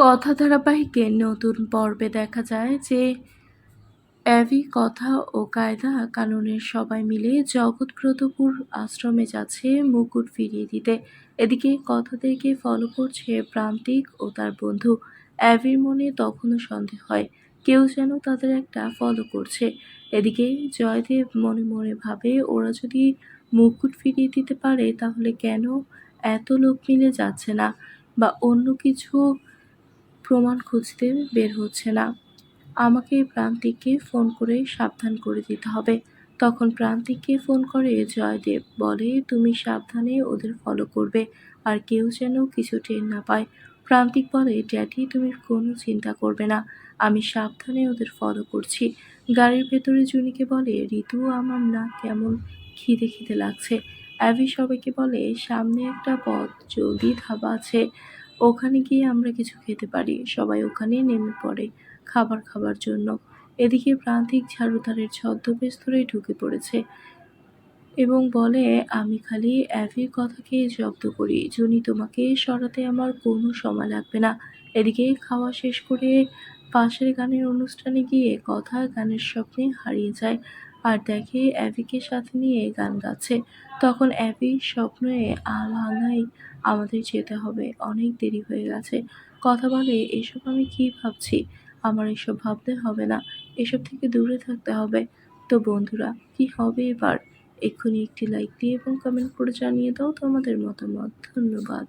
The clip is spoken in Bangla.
কথা ধারাবাহিকের নতুন পর্বে দেখা যায় যে অ্যাভি, কথা ও কায়দা কানুনের সবাই মিলে জগৎব্রতপুর আশ্রমে যাচ্ছে মুকুট ফিরিয়ে দিতে। এদিকে কথাদেরকে ফলো করছে প্রান্তিক ও তার বন্ধু। অ্যাভির মনে তখনও সন্দেহ হয়, কেউ যেন তাদের একটা ফলো করছে। এদিকে জয়দেব মনে মনে ভাবে, ওরা যদি মুকুট ফিরিয়ে দিতে পারে তাহলে কেন এত লোক মিলে যাচ্ছে না? বা অন্য কিছু প্রমাণ খুঁজতে বের হচ্ছে না। আমাকে প্রান্তিককে ফোন করে সাবধান করে দিতে হবে। তখন প্রান্তিককে ফোন করে, জয়দেব বলে, তুমি সাবধানে ওদের ফলো করবে, আর কেউ যেন কিছু টের না পায়। প্রান্তিক বলে, ড্যাডি, তুমি কোনো চিন্তা করবে না, আমি সাবধানে ওদের ফলো করছি। গাড়ির ভেতরে জুনিকে বলে, ঋতু, আমার না কেমন খিদে খিদে লাগছে। অ্যাভি সবাইকে বলে, সামনে একটা পথ, জলদি ধাবা আছে। ওখানে গিয়ে আমরা কিছু খেতে পারি। সবাই ওখানে নেমে পড়ে খাবার খাবার জন্য। এদিকে প্রান্তিক ঝাড়ুদারের ছদ্মবেশ ধরে ঢুকে পড়েছে এবং বলে, আমি খালি অ্যাভির কথাকে জব্দ করি। জুনি, তোমাকে সরাতে আমার কোনো সময় লাগবে না। এদিকে খাওয়া শেষ করে পাশের গানের অনুষ্ঠানে গিয়ে কথা গানের স্বপ্নে হারিয়ে যায় আর দেখে অ্যাভিকে সাথে নিয়ে গান গাচ্ছে। তখন অ্যাভি স্বপ্নে আ ভাঙাই আমাদের যেতে হবে। অনেক দেরি হয়ে গেছে। কথা বলে, এসব আমি কি ভাবছি? আমার এসব ভাবতে হবে না। এসব থেকে দূরে থাকতে হবে। তো বন্ধুরা, কি হবে এবার? এক্ষুনি একটি লাইক দিয়ে এবং কমেন্ট করে জানিয়ে দাও তোমাদের মতামত। ধন্যবাদ।